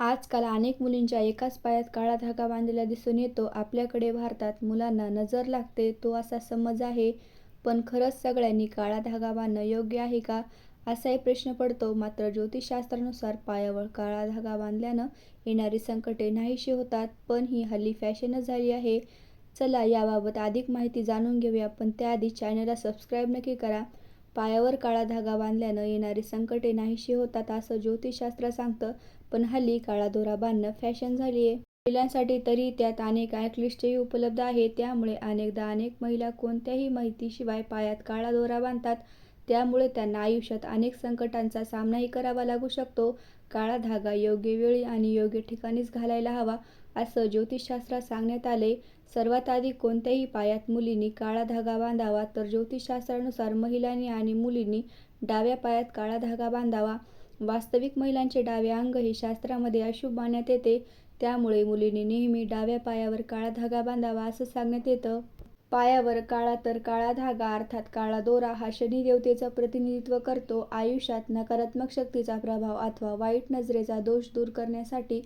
आजकाल अनेक मुलींच्या एकाच पायात काळा धागा बांधलेला दिसून येतो. आपल्याकडे भारतात मुलांना नजर लागते तो असा समज आहे. पण खरंच सगळ्यांनी काळा धागा बांधणं योग्य आहे का, असाही प्रश्न पडतो. मात्र ज्योतिषशास्त्रानुसार पायावर काळा धागा बांधल्यानं येणारी संकटे नाहीशी होतात. पण ही हल्ली फॅशनच झाली आहे. चला याबाबत अधिक माहिती जाणून घेऊया. पण त्याआधी चॅनलला सबस्क्राईब नक्की करा. पायावर काळा धागा बांधल्यानं येणारी संकटे नाहीशी होतात असं ज्योतिषशास्त्र सांगतं. पण हल्ली काळा दोरा बांधणं फॅशन झालीय. महिलांसाठी तरी त्यात अनेक क्लिष्टही उपलब्ध आहेत. त्यामुळे अनेकदा अनेक महिला कोणत्याही माहितीशिवाय पायात काळा दोरा बांधतात. त्यामुळे त्यांना आयुष्यात अनेक संकटांचा सामनाही करावा लागू शकतो. काळा धागा योग्य वेळी आणि योग्य ठिकाणीच घालायला हवा, असं ज्योतिषशास्त्रात सांगण्यात आले सर्वात आधी कोणत्याही पायात मुलींनी काळा धागा बांधावा तर ज्योतिषशास्त्रानुसार महिलांनी आणि मुलींनी डाव्या पायात काळा धागा बांधावा. वास्तविक महिलांचे डावे अंग हे शास्त्रामध्ये अशुभ मानण्यात येते. त्यामुळे मुलींनी नेहमी डाव्या पायावर काळा धागा बांधावा असं सांगण्यात येतं. पायावर काळा तर काळा धागा अर्थात काळा दोरा हा शनिदेवतेचं प्रतिनिधित्व करतो. आयुष्यात नकारात्मक शक्तीचा प्रभाव अथवा वाईट नजरेचा दोष दूर करण्यासाठी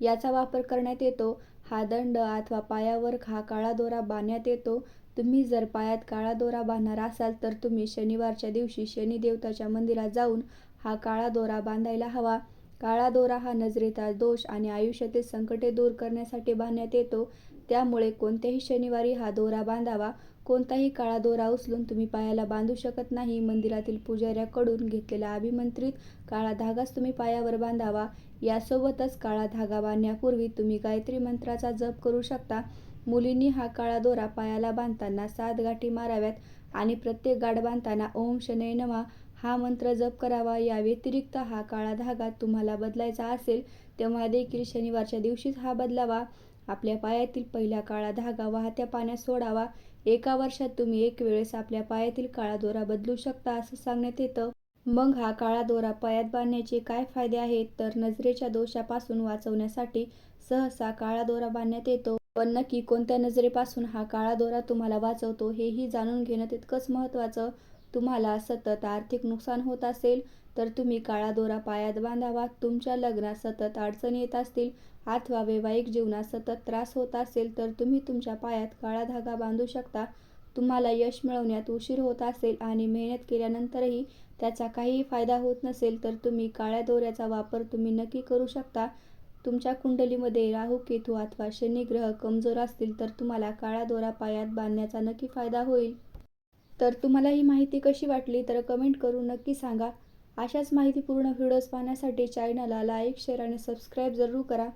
याचा वापर करण्यात येतो. हा दंड अथवा पायावर हा काळा दोरा बांधण्यात येतो. तुम्ही जर पायात काळा दोरा बांधणार असाल तर तुम्ही शनिवारच्या दिवशी शनिदेवताच्या मंदिरात जाऊन हा काळा दोरा बांधायला हवा. काळा दोरा हा नजरेचा दोष आणि आयुष्यातील संकटे दूर करण्यासाठी बांधण्यात येतो. त्यामुळे कोणत्याही शनिवारी हा दोरा बांधावा. कोणताही काळा दोरा उचलून तुम्ही पायाला बांधू शकत नाही. मंदिरातील पुजाऱ्याकडून घेतलेला अभिमंत्रित काळा धागाच तुम्ही पायावर बांधावा. यासोबतच काळा धागा बांधण्यापूर्वी तुम्ही गायत्री मंत्राचा जप करू शकता. मुलींनी हा काळा दोरा पायाला बांधताना सात गाठी माराव्यात आणि प्रत्येक गाठ बांधताना ओम शनैः नमा हा मंत्र जप करावा. या व्यतिरिक्त हा काळा धागा तुम्हाला बदलायचा असेल तेव्हा देखील शनिवारच्या दिवशीच हा बदलावा. आपल्या पायातील पहिला काळा धागा वाहत्या पाण्यात सोडावा. एका वर्षात तुम्ही एक वेळेस आपल्या पायातील काळा दोरा बदलू शकता असं सांगण्यात येतं. मग हा काळा दोरा पायात बांधण्याचे काय फायदे आहेत तर नजरेच्या दोषापासून वाचवण्यासाठी सहसा काळा दोरा बांधण्यात येतो. पण नक्की कोणत्या नजरेपासून हा काळा दोरा तुम्हाला वाचवतो हेही जाणून घेणं तितकंच महत्त्वाचं. तुम्हाला सतत आर्थिक नुकसान होत असेल तर तुम्ही काळा दोरा पायात बांधावा. तुमच्या लग्नात सतत अडचणी येत असतील अथवा वैवाहिक जीवनात सतत त्रास होत असेल तर तुम्ही तुमच्या पायात काळा धागा बांधू शकता. तुम्हाला यश मिळवण्यात उशीर होत असेल आणि मेहनत केल्यानंतरही त्याचा काहीही फायदा होत नसेल तर तुम्ही काळ्या दोऱ्याचा वापर तुम्ही नक्की करू शकता. तुमच्या कुंडलीमध्ये राहू केतू अथवा शनी ग्रह कमजोर असतील तर तुम्हाला काळा दोरा पायात बांधण्याचा नक्की फायदा होईल. तर तुम्हाला ही माहिती कशी वाटली तर कमेंट करून नक्की सांगा. अशाच माहितीपूर्ण व्हिडिओज पाहण्यासाठी चॅनलला लाईक, शेअर आणि सबस्क्राईब जरूर करा.